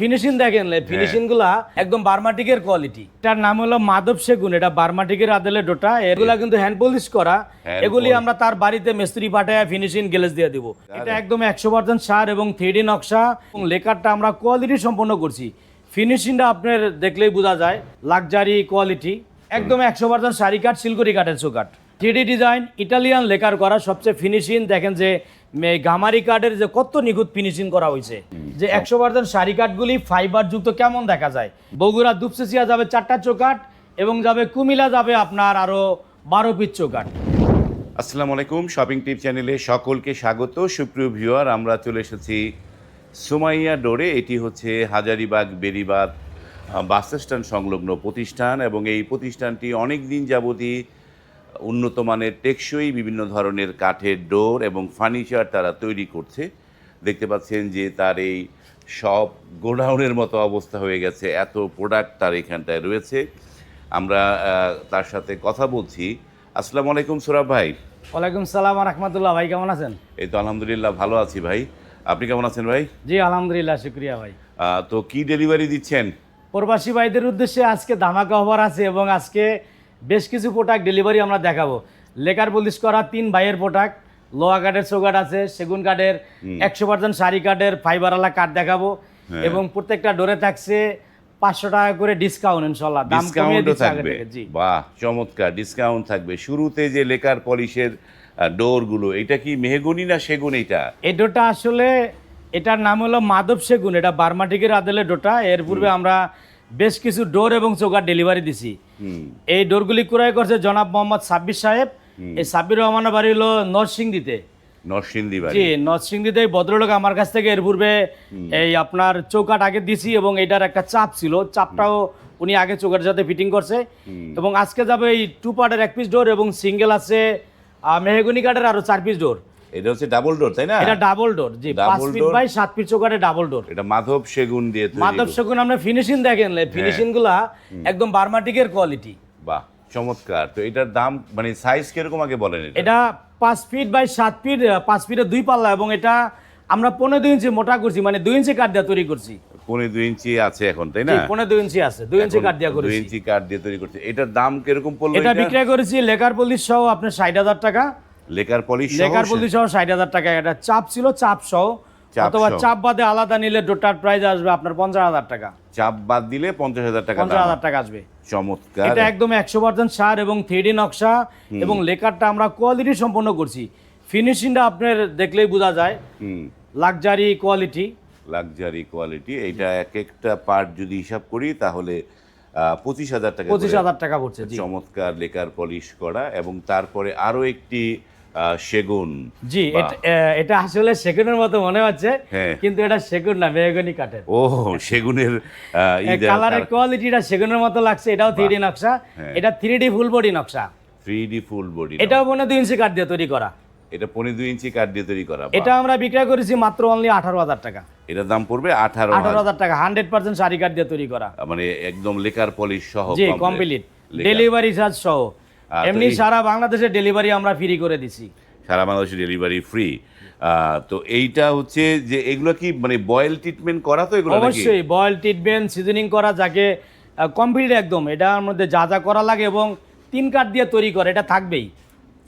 Finishing দেখেন ফিনিশিংগুলা একদম বার্মাটিকের quality এটার নাম হলো মাধব সেগুন এটা বার্মাটিকের আদলে ডোটা। এগুলা কিন্তু হ্যান্ড পলিশ করা। এগুলি আমরা তার বাড়িতে মিস্ত্রি পাঠায় ফিনিশিং গ্লেজ দিয়ে দিব। এটা একদম একশো পার্সেন্ট সার এবং থ্রি নকশা। এবং লেকারটা আমরা কোয়ালিটি সম্পন্ন করছি। ফিনিশিংটা আপনার দেখলেই বোঝা যায় লাক্সারি কোয়ালিটি একদম একশো পার্সেন্ট শাড়ি কাঠ সিলকরি কাঠের চোকাট থ্রি ডিজাইন ইটালিয়ান লেকার করা সবচেয়ে ফিনিশিং দেখেন যে গামারি কাঠের যে কত নিখুঁত ফিনিশিং করা হয়েছে যে একশো পার্সেন্ট শাড়ি কাঠগুলি ফাইবার যুক্ত কেমন দেখা যায়? বগুড়া দুপসেসিয়া যাবে চারটা চোকাট এবং যাবে কুমিলা যাবে আপনার আরও বারো পিস চোকাট আসসালামু আলাইকুম শপিং টিপ চ্যানেলে সকলকে স্বাগত। সুপ্রিয় ভিউয়ার আমরা চলে এসেছি সুমাইয়া ডোরে। এটি হচ্ছে হাজারিবাগ বেরিবাদ বাস স্ট্যান্ড সংলগ্ন প্রতিষ্ঠান এবং এই প্রতিষ্ঠানটি অনেক দিন যাবতই উন্নত মানের টেকসই বিভিন্ন ধরনের কাঠের ডোর এবং ফার্নিচার তারা তৈরি করছে। দেখতে পাচ্ছেন যে তার এই সব গোডাউনের মতো অবস্থা হয়ে গেছে। এত প্রোডাক্ট তার এখানটায় রয়েছে। আমরা তার সাথে কথা বলছি। আসসালামু আলাইকুম সুরাব ভাই। ওয়ালাইকুম সালাম রহমতুল্লাহ ভাই কেমন আছেন? এই তো আলহামদুলিল্লাহ ভালো আছি ভাই। আপনি কেমন আছেন ভাই? জি আলহামদুলিল্লাহ শুক্রিয়া ভাই। তো কি ডেলিভারি দিচ্ছেন? প্রবাসী ভাইদের উদ্দেশ্যে আজকে ধামাকা অফার আছে এবং আজকে বেশ কিছু প্রোডাক্ট ডেলিভারি আমরা দেখাবো। লেকার পলিশ করা তিন ভাইয়ের প্রোডাক্ট লোহা কাঠের চৌকাঠ আছে সেগুন কাঠের একশো পার্সেন্ট শাড়ি কাঠের ফাইবারওয়ালা কাঠ দেখাবো। হ্যাঁ। এবং প্রত্যেকটা ডোরে থাকছে পাঁচশো টাকা করে ডিসকাউন্ট ইনশাল্লাহ ডিসকাউন্টও থাকবে। বাহ চমৎকার ডিসকাউন্ট থাকবে। শুরুতে যে লেকার পলিশের ডোরগুলো এটা কি মেহগুনি না সেগুন এটা এই ডোরটা আসলে এটার নাম হলো মাধব সেগুন এটা বার্মাটিকের আদলে ডোটা এর পূর্বে আমরা বেশ কিছু ডোর এবং চৌকার ডেলিভারি দিছি। এই ডোরগুলি ক্রয় করছে জনাব মোহাম্মদ সাব্বির সাহেব। এই সাব্বির রহমানের বাড়ি হলো নরসিংদীতে। নরসিংদী বাড়ি। জি নরসিংদীতে এই ভদ্রলোক আমার কাছ থেকে এর পূর্বে এই আপনার চৌকাট আগে দিছি এবং এটার একটা চাপ ছিল। চাপটাও উনি আগে চৌকাটের সাথে ফিটিং করছে। এবং আজকে যাবে এই টু পার্টের এক পিস ডোর এবং সিঙ্গেল আছে মেহগনি কাঠের আরও চার পিস ডোর এটা হচ্ছে ডাবল ডোর তাই না? এটা double door G feet by feet double door এটা মাধব সেগুন দিয়ে তৈরি মাধব শকুন আমরা ফিনিশিং দেখেন ফিনিশিংগুলা একদম বার্মাটিকের কোয়ালিটি বাহ চমৎকার। তো এটার দাম মানে সাইজ কীরকম আগে বলেন এটা? ফিট বাই ফিট ফিটের দুই পাল্লা এবং এটা আমরা পনেরো দুই ইঞ্চি মোটা করছি মানে দুই ইঞ্চি কাঠ দিয়ে তৈরি করছি। পনেরো দুই ইঞ্চি আছে এখন তাই না? পনেরো দুই ইঞ্চি আছে দুই ইঞ্চি কাঠ দিয়ে দুই ইঞ্চি কাঠ দিয়ে তৈরি করছে। এটার দাম কীরকম পড়ল এটা বিক্রয় করেছি লেকার পল্লিশ সহ আপনার ষাট হাজার টাকা। লেকার পলিশ লেকার পল্লিশ সহ ষাট হাজার টাকা। এটা চাপ ছিল চাপ সহ। অথবা চাপ বাদে আলাদা নিলে ডোটার প্রাইস আসবে আপনার পঞ্চাশ হাজার টাকা। চাপ বাদ দিলে পঞ্চাশ হাজার টাকা পঞ্চাশ হাজার টাকা আসবে। চমৎকার। এটা একদম একশো পার্সেন্ট সার এবং থ্রি নকশা এবং লেকারটা আমরা কোয়ালিটি সম্পন্ন করছি। ফিনিশিংটা আপনার দেখলেই বোঝা যায়। হুম। লাক্সারি কোয়ালিটি লাক্সারি কোয়ালিটি এইটা এক একটা পার্ট যদি হিসাব করি তাহলে পঁচিশ হাজার টাকা পঁচিশ হাজার টাকা পড়ছে চমৎকার লেকার পলিশ করা এবং তারপরে আরও একটি সেগুন। জি এটা- আসলে সেগুনের মতো মনে হচ্ছে হ্যাঁ। কিন্তু এটা সেগুন না মেহগনি কাঠের। ও সেগুনের কালারের কোয়ালিটিটা সেগুনের মতো লাগছে এটাও থ্রি নকশা। হ্যাঁ। এটা থ্রি ডি ফুল বডি নকশা। 3D ফুল বডি এটাও হয় দুই ইঞ্চি কাঠ দিয়ে তৈরি করা। এটা পনেরো দুই ইঞ্চি কাঠ দিয়ে তৈরি করা এটা আমরা বিক্রয় করেছি মাত্র অনলি আঠারো হাজার টাকা। এটার দাম পড়বে আঠারো আঠারো হাজার টাকা হান্ড্রেড পার্সেন্ট শাড়ি কাঠ দিয়ে তৈরি করা। মানে একদম লেকার পলিশ সহ জি কমপ্লিট ডেলিভারি চার্জ সহ। এমনি সারা বাংলাদেশে ডেলিভারি আমরা ফ্রি করে দিছি। সারা বাংলাদেশে ডেলিভারি ফ্রি তো এইটা হচ্ছে যে এগুলো কি মানে বয়েল ট্রিটমেন্ট করা তো এগুলো অবশ্যই বয়েল ট্রিটমেন্ট সিজনিং করা যাকে কমপ্লিট একদম। এটার মধ্যে যা যা করা লাগে এবং তিন কাঠ দিয়ে তৈরি করে এটা থাকবেই।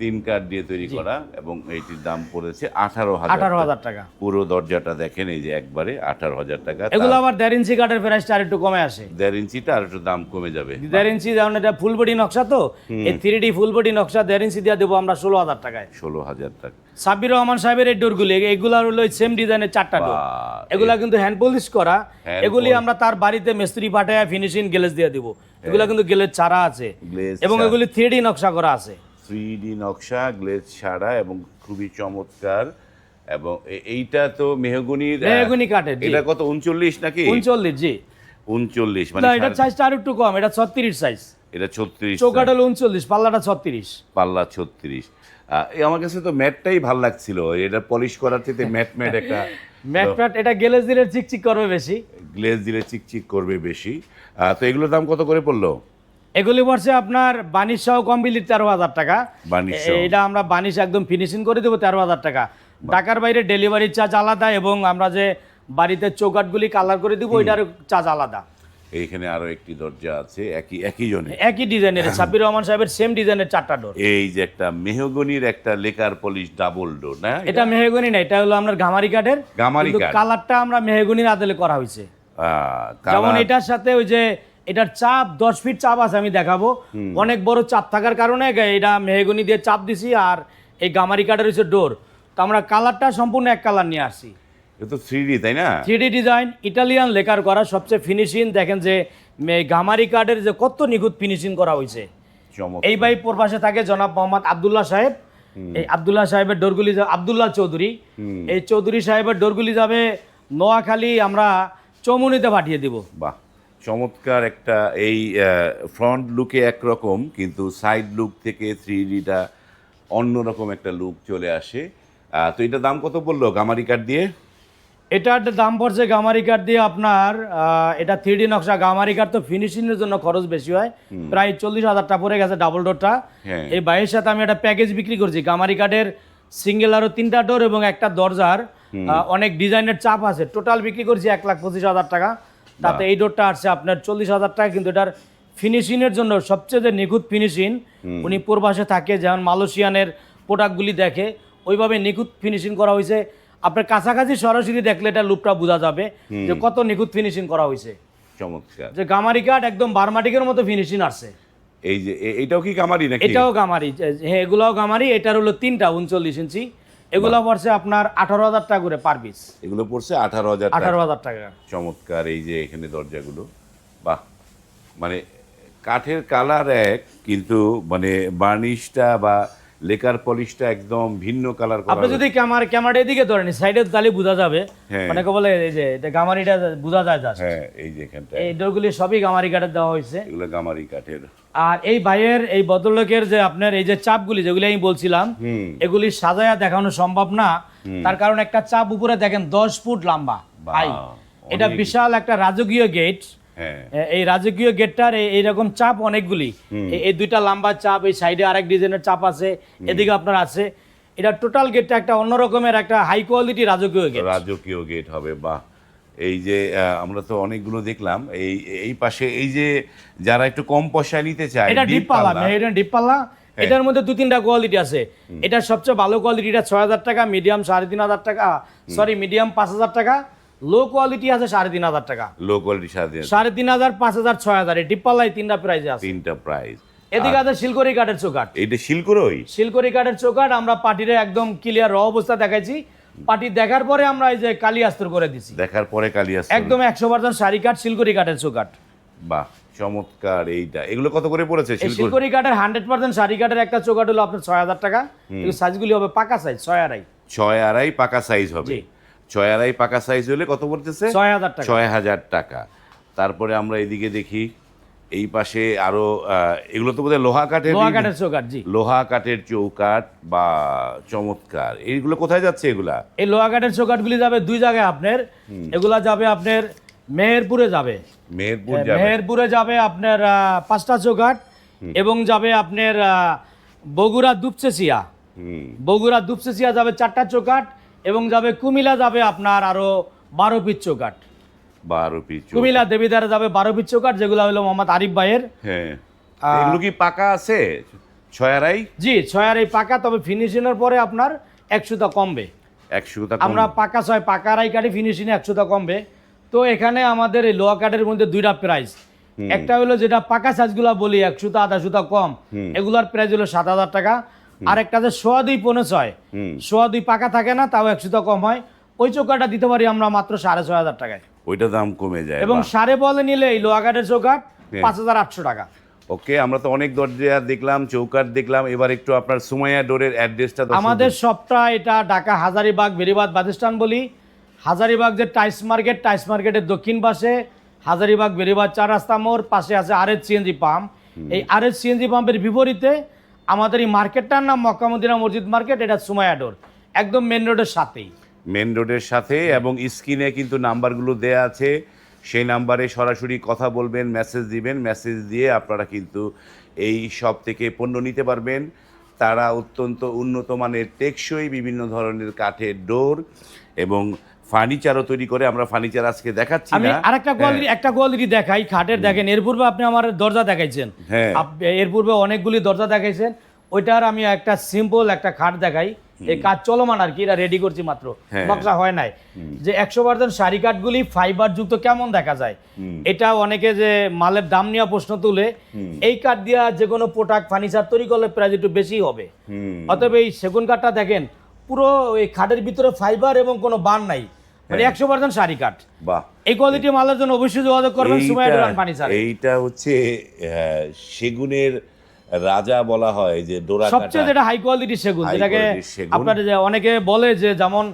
তিন কাঠ দিয়ে তৈরি করা এবং এইটির দাম পড়েছে আঠারো হাজার টাকা। পুরো দরজাটা দেখেন এই যে একবারে আঠারো হাজার টাকা। এগুলো আবার দেড় ইঞ্চি কাঠের প্রাইসটা আর একটু কমে আসে। দেড় ইঞ্চিটা আর একটু দাম কমে যাবে। দেড় ইঞ্চি যেমন এটা ফুল বডি নকশা তো এই থ্রি ডি ফুল বডি নকশা দেড় ইঞ্চি দিয়ে দেবো আমরা ষোলো হাজার টাকায়। ষোলো হাজার টাকা। সাব্বির রহমান সাহেবের এই ডোরগুলি এগুলো হলো সেম ডিজাইনের চারটা ডোর এগুলা কিন্তু হ্যান্ড পলিশ করা। এগুলি আমরা তার বাড়িতে মিস্ত্রি পাঠায় ফিনিশিং গ্লেজ দিয়ে দিব। এগুলা কিন্তু গ্লেজ ছাড়া আছে। এবং এগুলি থ্রি ডি নকশা করা আছে। থ্রি নকশা গ্লেজ ছাড়া এবং খুবই চমৎকার। এবং এইটা তো মেহগুনির মেহগনি কাঠের এটা কত উনচল্লিশ নাকি? উনচল্লিশ জি। উনচল্লিশ মানে না এটার সাইজটা আর একটু কম এটা ছত্রিশ সাইজ এটা ছত্রিশ চৌকাট হলো উনচল্লিশ পাল্লাটা ছত্রিশ। পাল্লা ছত্রিশ। আমার কাছে তো ম্যাটটাই ভালো লাগছিল এটা পলিশ করার থেকে ম্যাট ম্যাট একটা ম্যাট প্যাট এটা গেলেজ দিলে চিকচিক করবে বেশি। গ্লেজ দিলে চিকচিক করবে বেশি। তো এগুলোর দাম কত করে পড়ল? এগুলি পড়ছে আপনার বানিশ সহ কমপ্লিট তেরো হাজার টাকা। এটা আমরা বানিশ একদম ফিনিশিং করে দেবো তেরো হাজার টাকা। ঢাকার বাইরে ডেলিভারি চার্জ আলাদা এবং আমরা যে বাড়িতে চৌকাটগুলি কালার করে দিব ওইটার চার্জ আলাদা। এইখানে আরও একটি দরজা আছে একই একই জনে একই ডিজাইনের সাব্বির রহমান সাহেবের সেম ডিজাইনের চারটা ডোর এই যে একটা মেহগনির একটা লেকার পলিশ ডাবল ডোর না এটা? মেহগনি না এটা হলো আপনার গামারি কাঠের। গামারি কাঠ। কালারটা আমরা মেহগনির আদলে করা হয়েছে। যেমন এটার সাথে ওই যে এটার চাপ দশ ফিট চাপ আছে আমি দেখাবো। অনেক বড় চাপ থাকার কারণে এটা মেহগনি দিয়ে চাপ দিছি আর এই গামারি কাঠের হচ্ছে ডোর। তো আমরা কালারটা সম্পূর্ণ এক কালার নিয়ে আসছি। এ তো থ্রি তাই না? থ্রি ডিজাইন ইটালিয়ান লেকার করা সবচেয়ে ফিনিশিং দেখেন যে গামারি কাঠের যে কত নিখুঁত ফিনিশিং করা হয়েছে এই বাই প্রবাসে থাকে জনাব মোহাম্মদ আবদুল্লাহ সাহেব। এই আবদুল্লাহ সাহেবের ডোরগুলি আবদুল্লাহ চৌধুরী। এই চৌধুরী সাহেবের ডোরগুলি যাবে নোয়াখালী আমরা চৌমুনিতে পাঠিয়ে দিব। বাহ। চমৎকার একটা এই ফ্রন্ট লুকে একরকম কিন্তু সাইড লুক থেকে থ্রি ডিটা অন্যরকম একটা লুক চলে আসে। তো এটা দাম কত পড়ল গামারি কাঠ দিয়ে? এটার দাম পড়ছে গামারি কাঠ দিয়ে আপনার এটা থ্রি ডি নকশা গামারি কাঠ তো ফিনিশিংয়ের জন্য খরচ বেশি হয়। প্রায় চল্লিশ হাজারটা পড়ে গেছে ডাবল ডোরটা হ্যাঁ। এই বাইয়ের সাথে আমি একটা প্যাকেজ বিক্রি করছি। গামারি কাঠের সিঙ্গেল আরও তিনটা ডোর এবং একটা দরজার। অনেক ডিজাইনের চাপ আছে। টোটাল বিক্রি করছি এক লাখ পঁচিশ হাজার টাকা। তাতে এই ডোরটা আসছে আপনার চল্লিশ হাজার টাকা কিন্তু এটার ফিনিশিংয়ের জন্য সবচেয়ে যে নিখুঁত ফিনিশিং উনি পূর্বাসে থাকে যেমন মালয়েশিয়ানের প্রোডাক্টগুলি দেখে ওইভাবে নিখুঁত ফিনিশিং করা হয়েছে। আপনার কাছাকাছি সরাসরি দেখলে এটা লুপটা বোঝা যাবে যে কত নিখুঁত ফিনিশিং করা হয়েছে। চমৎকার। যে গামারি কাঠ একদম বারমাটিকের মতো ফিনিশিং আসছে। এই যে এ- এইটাও কি গামারি নাকি? এটাও গামারি হ্যাঁ এগুলাও গামারি এটার হলো তিনটা উনচল্লিশ ইঞ্চি। এগুলো পড়ছে আপনার আঠারো হাজার টাকা করে পার পিস এগুলো পড়ছে আঠারো হাজার আঠারো হাজার টাকা। চমৎকার এই যে এখানে দরজাগুলো। বাহ! মানে কাঠের কালার এক কিন্তু মানে বার্নিশটা বা লেকার পলিশটা একদম ভিন্ন কালার করা আপনি যদি ক্যামেরা ক্যামেরাটা এদিকে ধরেন সাইডে তাহলে বোঝা যাবে। হ্যাঁ। অনেকে বলে এই যে এটা গামারিটা বোঝা যায় জাস্ট হ্যাঁ এই যে এখানটা। এই ডোরগুলি সবই গামারি কাঠের দেওয়া হয়েছে। এগুলো গামারি কাঠের। আর এই ভাইয়ের এই ভদ্রলোকের যে আপনার এই যে চাপগুলি যেগুলি আমি বলছিলাম এগুলি সাজায়া দেখানো সম্ভব না। তার কারণ একটা চাপ উপরে দেখেন দশ ফুট লম্বা ভাই এটা বিশাল একটা রাজকীয় গেট এই রাজকীয় গেটটার এইরকম চাপ অনেকগুলি। এই- দুইটা লম্বা চাপ এই সাইডে আরেক ডিজাইনের চাপ আছে এদিকে আপনার আছে। এটা টোটাল গেটটা একটা অন্যরকমের একটা হাই কোয়ালিটি রাজকীয় গেট। রাজকীয় গেট হবে বাহ। এই যে আমরা তো অনেকগুলো দেখলাম এই এই পাশে এই যে যারা একটু কম পয়সা নিতে চায় এটা ডিপ পাল্লা পাল্লা, এটা ডিপ পাল্লা। এটার মধ্যে দু তিনটা কোয়ালিটি আছে। এটা সবচেয়ে ভালো কোয়ালিটিটা ছয় হাজার টাকা মিডিয়াম সাড়ে তিন হাজার টাকা সরি মিডিয়াম পাঁচ হাজার টাকা। লো কোয়ালিটি আছে সাড়ে তিন হাজার টাকা। লো কোয়ালিটির সাথে সাড়ে তিন হাজার পাঁচ হাজার ছয় হাজার। এই ডিপ পাল্লায় তিনটা প্রাইজে আছে। তিনটা প্রাইস এদিকে আছে শিলকরি কাঠের চৌকাঠ। এইটা শিলকরই শিলকরি কাঠের চৌকাঠ আমরা পাটিরে একদম ক্লিয়ার র অবস্থা দেখাইছি। পাটি দেখার পরে আমরা এই যে কালি আস্তর করে দিছি। দেখার পরে কালিয়াস একদম একশো পার্সেন্ট শাড়ি কাঠ শিলকরি কাঠের চৌকাঠ। বাহ চমৎকার এইটা। এগুলো কত করে পড়েছে শিলকরি কাঠের হান্ড্রেড পার্সেন্ট শাড়ি কাঠের একটা চৌকাঠ হলো আপনার ছয় হাজার টাকা। সাইজগুলি হবে পাকা সাইজ ছয় আড়াই। ছয় আড়াই পাকা সাইজ হবে। জি। ছয় আড়াই পাকা সাইজ হলে কত পড়তেছে? ছয় হাজার টাকা। ছয় হাজার টাকা। তারপরে আমরা এদিকে দেখি এই পাশে আরও এগুলো তো বোধহয় লোহা কাঠের লোহা কাঠের চৌকাঠ জি। লোহা কাঠের বা চমৎকার। এইগুলো কোথায় যাচ্ছে এগুলা? এই লোহা কাঠের চৌকাঠগুলি যাবে দুই জায়গায় আপনার। এগুলা যাবে আপনার মেহেরপুরে যাবে। মেহেরপুর যাবে। মেহেরপুরে যাবে আপনার পাঁচটা চৌকাঠ এবং যাবে আপনার বগুড়া দুপচেসিয়া বগুড়া দুপচেসিয়া যাবে চারটা চৌকাঠ। এবং যাবে কুমিলা যাবে আপনার আরও বারো পিস চৌকাঠ বারো পিচ কুমিলা দেবীদারে যাবে বারো পিস চৌকাঠ যেগুলো হলো মোহাম্মদ আরিফ ভাইয়ের। হ্যাঁ। এগুলো কি পাকা আছে? ছয় আড়াই জি ছয় আর এই পাকা তবে ফিনিশিংয়ের পরে আপনার একশোটা কমবে। একশোটা আমরা পাকা ছয় পাকা কাঠি ফিনিশিং একশোটা কমবে। তো এখানে আমাদের এই লোহা কাঠের মধ্যে দুইটা প্রাইস একটা হলো যেটা পাকা সাইজগুলো বলি একশোটা আধা সুতা কম। এগুলার প্রাইস হলো সাত হাজার টাকা। আর একটা যে সোয়া দুই পনেরো ছয়। সোয়া দুই পাকা থাকে না তাও একশোটা কম হয়। ওই চৌকাটা দিতে পারি আমরা মাত্র সাড়ে ছয় হাজার টাকায়। ওইটা দাম কমে যায় এবং। সাড়ে বলে নিলে এই লোহা কাঠের চৌকাট হ্যাঁ। পাঁচ হাজার আটশো টাকা। ওকে আমরা তো অনেক দরজা দেখলাম চৌকাট দেখলাম এবার একটু আপনার সুমাইয়া ডোরের অ্যাড্রেসটা আমাদের সবটা এটা ঢাকা হাজারিবাগ বেরিবাদ বাদিস্তান বলি। হাজারিবাগ যে টাইস মার্কেট টাইস মার্কেটের দক্ষিণ পাশে হাজারিবাগ বেরিবাদ চার রাস্তা মোড় পাশে আছে আর এস সিএনজি পাম্প। এই আর এস সিএনজি পাম্পের বিপরীতে আমাদের এই মার্কেটটার নাম মক্কামদিনা মসজিদ মার্কেট, এটা সুমায়াডোর একদম মেন রোডের সাথেই। মেন রোডের সাথে এবং স্ক্রিনে কিন্তু নাম্বারগুলো দেয়া আছে। সেই নাম্বারে সরাসরি কথা বলবেন মেসেজ দিবেন মেসেজ দিয়ে আপনারা কিন্তু এই সব থেকে পণ্য নিতে পারবেন। তারা অত্যন্ত উন্নত মানের টেকসই বিভিন্ন ধরনের কাঠের ডোর এবং ফার্নিচারও তৈরি করে আমরা ফার্নিচার আজকে দেখাচ্ছি আমি আরেকটা কোয়ালিটি একটা কোয়ালিটি দেখাই খাটের দেখেন এর পূর্বে আপনি আমার দরজা দেখাইছেন। হ্যাঁ। এর পূর্বে অনেকগুলি দরজা দেখাইছেন ওইটার আমি একটা সিম্পল একটা খাট দেখাই। এই কাজ চলমান আর কি এটা রেডি করছি মাত্র। হ্যাঁ। নকশা হয় নাই। যে একশো পার্সেন্ট শাড়ি কাঠগুলি ফাইবার যুক্ত কেমন দেখা যায়? এটা অনেকে যে মালের দাম নেওয়া প্রশ্ন তুলে এই কাঠ দিয়া যে কোনো প্রোডাক্ট ফার্নিচার তৈরি করলে প্রাইস একটু বেশি হবে। অতএব এই সেগুন কাঠটা দেখেন পুরো এই খাটের ভিতরে ফাইবার এবং কোনো বান নাই। মানে হ্যাঁ। একশো পার্সেন্ট শাড়ি কাঠ বাহ। এই কোয়ালিটি মালের জন্য অবশ্যই যোগাযোগ করবেন সুমাইয়া ডোরান ফার্নিচার এইটা হচ্ছে সেগুনের রাজা বলা হয় যে ডোরা সবচেয়ে যেটা হাই কোয়ালিটি সেগুন যেটাকে আপনার যে অনেকে বলে যে যেমন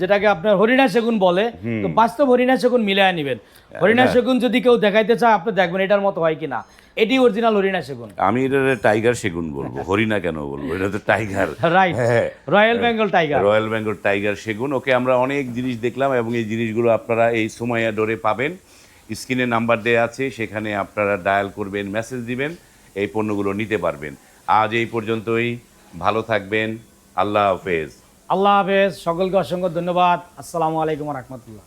যেটাকে আপনার হরিণা সেগুন বলে তো বাস্তব হরিণা সেগুন মিলায় নেবেন। হরিণা হ্যাঁ। সেগুন যদি কেউ দেখাইতে চায় আপনি দেখবেন এটার মতো হয় কিনা। এটি অরিজিনাল হরিণা সেগুন। আমি এটা টাইগার সেগুন বলব। হরিণা কেন বলব? এটা তো টাইগার রাইট হ্যাঁ। Royal Bengal tiger royal Bengal tiger সেগুন। ওকে আমরা অনেক জিনিস দেখলাম এবং এই জিনিসগুলো আপনারা এই সুমাইয়া ডোরে পাবেন। স্ক্রিনে নাম্বার দেওয়া আছে সেখানে আপনারা ডায়াল করবেন মেসেজ দিবেন এই পণ্যগুলো নিতে পারবেন। আজ এই পর্যন্তই। ভালো থাকবেন। আল্লাহ হাফেজ। আল্লাহ হাফেজ সকলকে অসংখ্য ধন্যবাদ। আসসালামু আলাইকুম রহমতুল্লাহ।